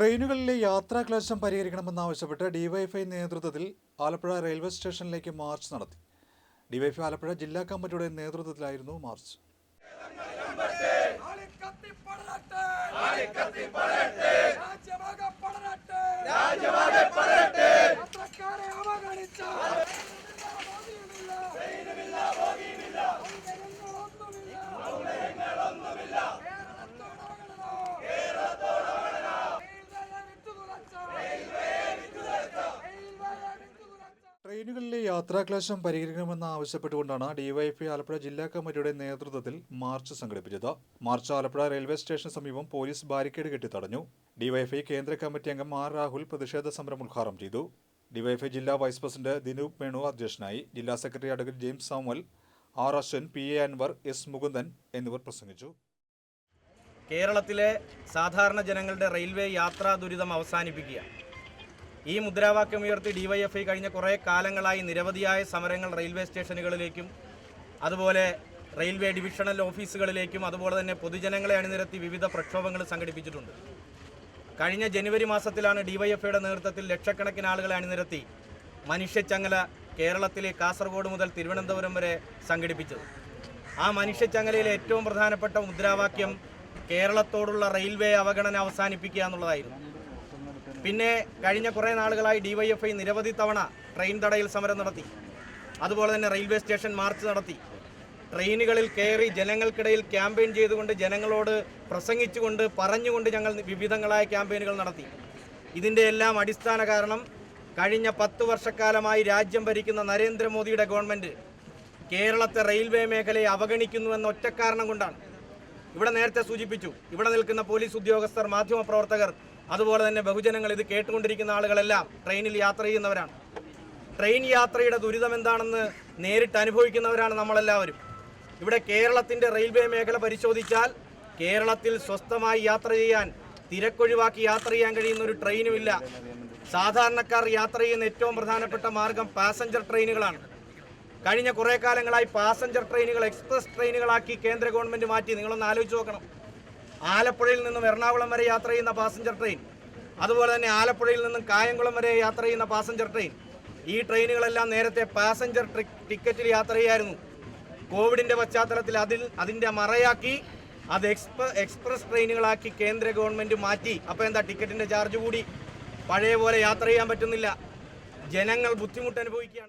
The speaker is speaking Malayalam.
ട്രെയിനുകളിലെ യാത്രാക്ലേശം പരിഹരിക്കണമെന്നാവശ്യപ്പെട്ട് ഡിവൈഎഫ്ഐ നേതൃത്വത്തിൽ ആലപ്പുഴ റെയിൽവേ സ്റ്റേഷനിലേക്ക് മാർച്ച് നടത്തി. ഡിവൈഎഫ്ഐ ആലപ്പുഴ ജില്ലാ കമ്മിറ്റിയുടെ നേതൃത്വത്തിലായിരുന്നു മാർച്ച്. രാജ്യമാകെ യാത്രാക്ലേശം പരിഹരിക്കണമെന്ന് ആവശ്യപ്പെട്ടുകൊണ്ടാണ് ഡിവൈഎഫ്ഐ ആലപ്പുഴ ജില്ലാ കമ്മിറ്റിയുടെ നേതൃത്വത്തിൽ മാർച്ച് സംഘടിപ്പിച്ചത്. മാർച്ച് ആലപ്പുഴ റെയിൽവേ സ്റ്റേഷന് സമീപം പോലീസ് ബാരിക്കേഡ് കെട്ടി തടഞ്ഞു ഡിവൈഎഫ്ഐ കേന്ദ്ര കമ്മിറ്റി അംഗം ആർ രാഹുൽ പ്രതിഷേധ സമരം ഉദ്ഘാടനം ചെയ്തു. ഡിവൈഎഫ്ഐ ജില്ലാ വൈസ് പ്രസിഡന്റ് ദിനൂപ് മേണു അധ്യക്ഷനായി. ജില്ലാ secretary advocate James Samuel R Ashwan P A Anwar S Mukundan എന്നിവർ പ്രസംഗിച്ചു. കേരളത്തിലെ സാധാരണ ജനങ്ങളുടെ റെയിൽവേ യാത്രാ ദുരിതം അവസാനിപ്പിക്കുക. ഈ മുദ്രാവാക്യം ഉയർത്തി ഡിവൈഎഫ്ഐ കഴിഞ്ഞ കുറേ കാലങ്ങളായി നിരവധിയായ സമരങ്ങൾ റെയിൽവേ സ്റ്റേഷനുകളിലേക്കും അതുപോലെ റെയിൽവേ ഡിവിഷണൽ ഓഫീസുകളിലേക്കും അതുപോലെ തന്നെ പൊതുജനങ്ങളെ അണിനിരത്തി വിവിധ പ്രക്ഷോഭങ്ങൾ സംഘടിപ്പിച്ചിട്ടുണ്ട്. കഴിഞ്ഞ ജനുവരി മാസത്തിലാണ് ഡിവൈഎഫ്ഐയുടെ നേതൃത്വത്തിൽ ലക്ഷക്കണക്കിന് ആളുകളെ അണിനിരത്തി മനുഷ്യച്ചങ്ങല കേരളത്തിലെ കാസർഗോഡ് മുതൽ തിരുവനന്തപുരം വരെ സംഘടിപ്പിച്ചത്. ആ മനുഷ്യച്ചങ്ങലയിലെ ഏറ്റവും പ്രധാനപ്പെട്ട മുദ്രാവാക്യം കേരളത്തോടുള്ള റെയിൽവേ അവഗണന അവസാനിപ്പിക്കുക എന്നുള്ളതായിരുന്നു. പിന്നെ കഴിഞ്ഞ കുറേ നാളുകളായി ഡിവൈഎഫ്ഐ നിരവധി തവണ ട്രെയിൻ തടയിൽ സമരം നടത്തി. അതുപോലെ തന്നെ റെയിൽവേ സ്റ്റേഷൻ മാർച്ച് നടത്തി. ട്രെയിനുകളിൽ കയറി ജനങ്ങൾക്കിടയിൽ ക്യാമ്പയിൻ ചെയ്തുകൊണ്ട് ജനങ്ങളോട് പ്രസംഗിച്ചുകൊണ്ട് പറഞ്ഞുകൊണ്ട് ഞങ്ങൾ വിവിധങ്ങളായ ക്യാമ്പയിനുകൾ നടത്തി. ഇതിന്റെ എല്ലാം അടിസ്ഥാന കാരണം കഴിഞ്ഞ പത്ത് വർഷക്കാലമായി രാജ്യം ഭരിക്കുന്ന നരേന്ദ്രമോദിയുടെ ഗവൺമെന്റ് കേരളത്തെ റെയിൽവേ മേഖലയെ അവഗണിക്കുന്നുവെന്ന ഒറ്റക്കാരണം കൊണ്ടാണ്. ഇവിടെ നേരത്തെ സൂചിപ്പിച്ചു. ഇവിടെ നിൽക്കുന്ന പോലീസ് ഉദ്യോഗസ്ഥർ മാധ്യമപ്രവർത്തകർ അതുപോലെ തന്നെ ബഹുജനങ്ങൾ ഇത് കേട്ടുകൊണ്ടിരിക്കുന്ന ആളുകളെല്ലാം ട്രെയിനിൽ യാത്ര ചെയ്യുന്നവരാണ്. ട്രെയിൻ യാത്രയുടെ ദുരിതം എന്താണെന്ന് നേരിട്ട് അനുഭവിക്കുന്നവരാണ് നമ്മളെല്ലാവരും. ഇവിടെ കേരളത്തിന്റെ റെയിൽവേ മേഖല പരിശോധിച്ചാൽ കേരളത്തിൽ സ്വസ്ഥമായി യാത്ര ചെയ്യാൻ തിരക്കൊഴിവാക്കി യാത്ര ചെയ്യാൻ കഴിയുന്ന ഒരു ട്രെയിനുമില്ല. സാധാരണക്കാർ യാത്ര ചെയ്യുന്ന ഏറ്റവും പ്രധാനപ്പെട്ട മാർഗം പാസഞ്ചർ ട്രെയിനുകളാണ്. കഴിഞ്ഞ കുറേ കാലങ്ങളായി പാസഞ്ചർ ട്രെയിനുകൾ എക്സ്പ്രസ് ട്രെയിനുകളാക്കി കേന്ദ്ര ഗവൺമെന്റ് മാറ്റി. നിങ്ങളൊന്ന് ആലോചിച്ച് നോക്കണം. ആലപ്പുഴയിൽ നിന്നും എറണാകുളം വരെ യാത്ര ചെയ്യുന്ന പാസഞ്ചർ ട്രെയിൻ അതുപോലെ തന്നെ ആലപ്പുഴയിൽ നിന്നും കായംകുളം വരെ യാത്ര ചെയ്യുന്ന പാസഞ്ചർ ട്രെയിൻ. ഈ ട്രെയിനുകളെല്ലാം നേരത്തെ പാസഞ്ചർ ടിക്കറ്റിൽ യാത്ര ചെയ്യായിരുന്നു. കോവിഡിന്റെ പശ്ചാത്തലത്തിൽ അതിൽ അതിന്റെ മറയാക്കി അത് എക്സ്പ്ര എക്സ്പ്രസ് ട്രെയിനുകളാക്കി കേന്ദ്ര ഗവൺമെന്റ് മാറ്റി. അപ്പോൾ എന്താ ടിക്കറ്റിന്റെ ചാർജ് കൂടി? പഴയ പോലെ യാത്ര ചെയ്യാൻ പറ്റുന്നില്ല. ജനങ്ങൾ ബുദ്ധിമുട്ട് അനുഭവിക്കുകയാണ്.